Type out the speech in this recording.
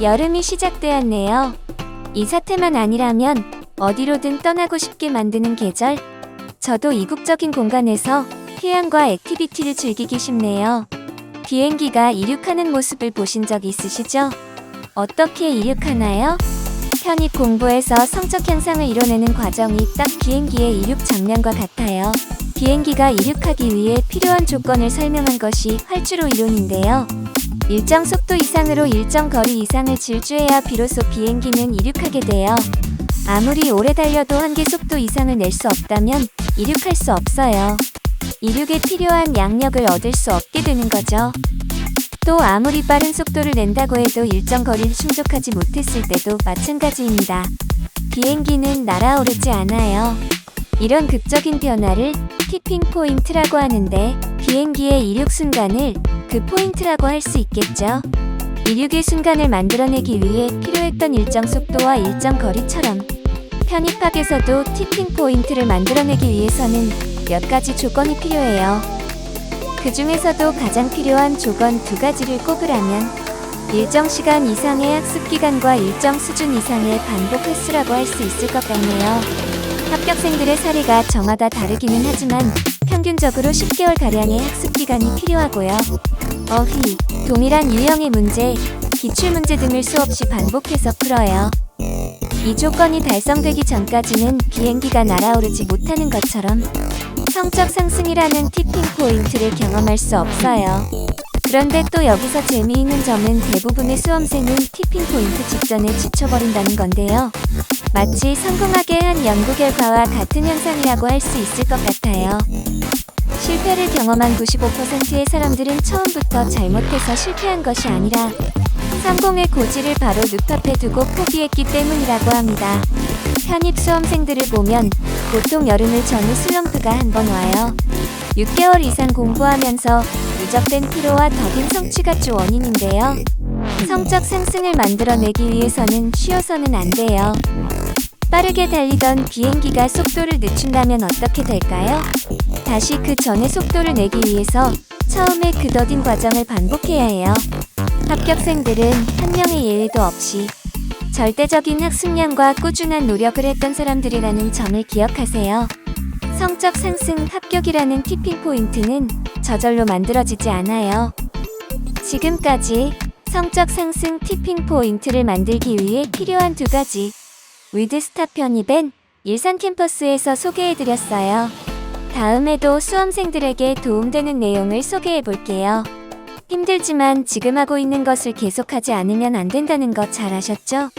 여름이 시작되었네요. 이 사태만 아니라면 어디로든 떠나고 싶게 만드는 계절. 저도 이국적인 공간에서 휴양과 액티비티를 즐기기 쉽네요. 비행기가 이륙하는 모습을 보신 적 있으시죠? 어떻게 이륙하나요? 편입 공부에서 성적 향상을 이뤄내는 과정이 딱 비행기의 이륙 장면과 같아요. 비행기가 이륙하기 위해 필요한 조건을 설명한 것이 활주로 이론인데요. 일정 속도 이상으로 일정 거리 이상을 질주해야 비로소 비행기는 이륙하게 돼요. 아무리 오래 달려도 한계 속도 이상을 낼 수 없다면 이륙할 수 없어요. 이륙에 필요한 양력을 얻을 수 없게 되는 거죠. 또 아무리 빠른 속도를 낸다고 해도 일정 거리를 충족하지 못했을 때도 마찬가지입니다. 비행기는 날아오르지 않아요. 이런 극적인 변화를 티핑 포인트라고 하는데 비행기의 이륙 순간을 그 포인트라고 할 수 있겠죠. 이륙의 순간을 만들어내기 위해 필요했던 일정 속도와 일정 거리처럼 편입학에서도 티핑 포인트를 만들어내기 위해서는 몇 가지 조건이 필요해요. 그 중에서도 가장 필요한 조건 두 가지를 꼽으라면 일정 시간 이상의 학습 기간과 일정 수준 이상의 반복 횟수라고 할 수 있을 것 같네요. 합격생들의 사례가 저마다 다르기는 하지만 평균적으로 10개월 가량의 학습 기간이 필요하고요. 어휘, 동일한 유형의 문제, 기출 문제 등을 수없이 반복해서 풀어요. 이 조건이 달성되기 전까지는 비행기가 날아오르지 못하는 것처럼 성적 상승이라는 티핑 포인트를 경험할 수 없어요. 그런데 또 여기서 재미있는 점은 대부분의 수험생은 티핑 포인트 직전에 지쳐버린다는 건데요. 마치 성공하게 한 연구 결과와 같은 현상이라고 할 수 있을 것 같아요. 실패를 경험한 95%의 사람들은 처음부터 잘못해서 실패한 것이 아니라 성공의 고지를 바로 눈앞에 두고 포기했기 때문이라고 합니다. 편입 수험생들을 보면 보통 여름을 전후 슬럼프가 한 번 와요. 6개월 이상 공부하면서 누적된 피로와 더딘 성취가 주 원인인데요. 성적 상승을 만들어내기 위해서는 쉬어서는 안 돼요. 빠르게 달리던 비행기가 속도를 늦춘다면 어떻게 될까요? 다시 그 전의 속도를 내기 위해서 처음에 그 더딘 과정을 반복해야 해요. 합격생들은 한 명의 예외도 없이 절대적인 학습량과 꾸준한 노력을 했던 사람들이라는 점을 기억하세요. 성적 상승 합격이라는 티핑 포인트는 저절로 만들어지지 않아요. 지금까지 성적 상승 티핑 포인트를 만들기 위해 필요한 두 가지 위드스타 편입엔 일산 캠퍼스에서 소개해드렸어요. 다음에도 수험생들에게 도움되는 내용을 소개해 볼게요. 힘들지만 지금 하고 있는 것을 계속하지 않으면 안 된다는 거잘 아셨죠?